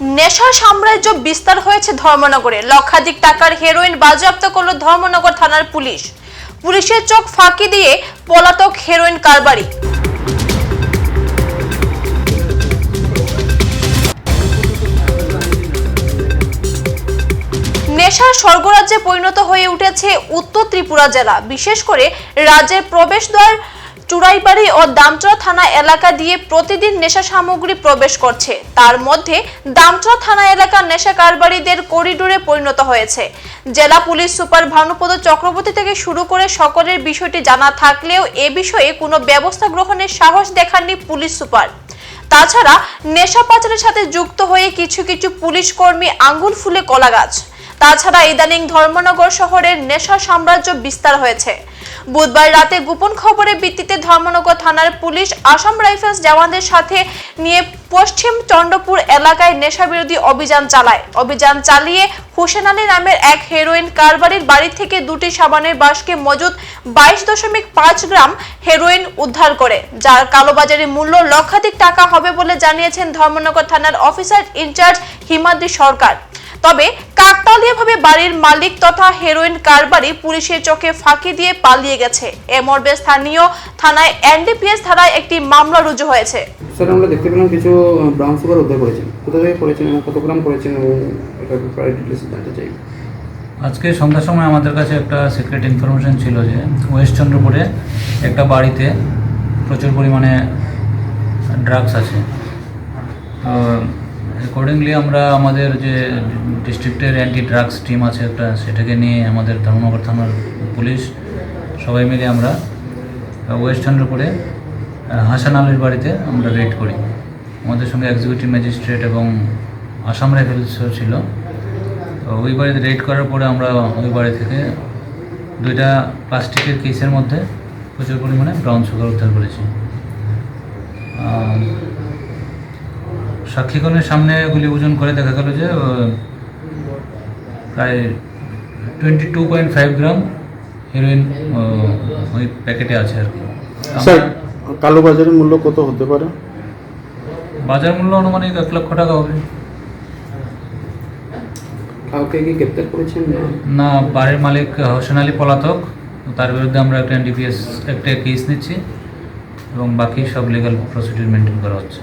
নেশার সাম্রাজ্য বিস্তার হয়েছে ধর্মনগরে। লক্ষাধিক টাকার হেরোইন বাজেয়াপ্ত করল ধর্মনগর থানার পুলিশ। পুলিশের চোখ ফাঁকি দিয়ে পলাতক হেরোইন কারবারি। নেশার স্বর্গরাজ্যে পরিণত হয়ে উঠেছে উত্তর ত্রিপুরা জেলা। বিশেষ করে রাজ্যের প্রবেশদ্বার চুরাইবাড়ি ও দামচড়া থানা এলাকা দিয়ে প্রতিদিন নেশা সামগ্রী প্রবেশ করছে। তার মধ্যে দামচড়া থানা এলাকার নেশা কারবারিদের করিডোরে পরিণত হয়েছে। জেলা পুলিশ সুপার ভানুপদ চক্রবর্তী থেকে শুরু করে সকলের বিষয়টি জানা থাকলেও এ বিষয়ে কোনো ব্যবস্থা গ্রহণের সাহস দেখাননি পুলিশ সুপার। তাছাড়া নেশা পাচারের সাথে যুক্ত হয়ে কিছু কিছু পুলিশ কর্মী আঙ্গুল ফুলে কলা গাছ তাছাড়া ইদানিং ধর্মনগর শহরের নেশা সাম্রাজ্য বিস্তার হয়েছে। বুধবার রাতে গোপন খবরের ভিত্তিতে ধর্মনগর থানার পুলিশ আসাম রাইফেলস জওয়ানদের সাথে নিয়ে পশ্চিম চন্দ্রপুর এলাকায় নেশা বিরোধী অভিযান চালায়। অভিযান চালিয়ে হোসেন আলী নামের এক হেরোইন কারবারির বাড়ি থেকে দুটি সাবানের বাসকে মজুদ বাইশ দশমিক পাঁচ গ্রাম হেরোইন উদ্ধার করে, যার কালোবাজারের মূল্য লক্ষাধিক টাকা হবে বলে জানিয়েছেন ধর্মনগর থানার অফিসার ইনচার্জ হিমাদ্রি সরকার। তবে কাকতালীয়ভাবে বাড়ির মালিক তথা হেরোইন কারবারি পুলিশের চোখে ফাঁকি দিয়ে পালিয়ে গেছে। এ মর্মে স্থানীয় থানায় এনডিপিএস থানায় একটি মামলা রুজু হয়েছে। স্যার আমরা দেখতে পেলাম কিছু ব্রাউন সুগার উদ্ধার করেছেন। কোথা থেকে করেছেন এবং কত গ্রাম করেছেন এটার ব্যাপারে ডিটেলস জানতে চাই। আজকে সন্ধ্যার সময় আমাদের কাছে একটা সিক্রেট ইনফরমেশন ছিল যে ওয়েস্ট চন্দ্রপুরে একটা বাড়িতে প্রচুর পরিমাণে ড্রাগস আছে। তো অ্যাকর্ডিংলি আমরা আমাদের যে ডিস্ট্রিক্টের অ্যান্টি ড্রাগস টিম আছে একটা সেটাকে নিয়ে আমাদের ধর্মনগর থানার পুলিশ সবাই মিলে আমরা ওয়েস্ট আহ, হাসান আলীর বাড়িতে আমরা রেড করি। আমাদের সঙ্গে এক্সিকিউটিভ ম্যাজিস্ট্রেট এবং আসাম রাইফেলসও ছিল। তো ওই বাড়িতে রেড করার পরে আমরা ওই বাড়ি থেকে দুইটা প্লাস্টিকের কেসের মধ্যে প্রচুর পরিমাণে ব্রাউন সুগার উদ্ধার করেছি। সাক্ষীগণের সামনে এগুলি ওজন করে দেখা গেল যে প্রায় twenty two point five gram heroin ওই প্যাকেটে আছে আর কি। স্যার কালোবাজারের মূল্য কত হতে পারে? বাজার মূল্য আনুমানিক এক লক্ষ টাকা হবে। কাউকে কি গ্রেপ্তার করেছেন? না না বাড়ির মালিক হোসেন আলী পলাতক তার বিরুদ্ধে আমরা একটা এনডিপিএস একটা কেস নিচ্ছি এবং বাকি সব লিগাল প্রসিডিউর মেনটেন করা হচ্ছে।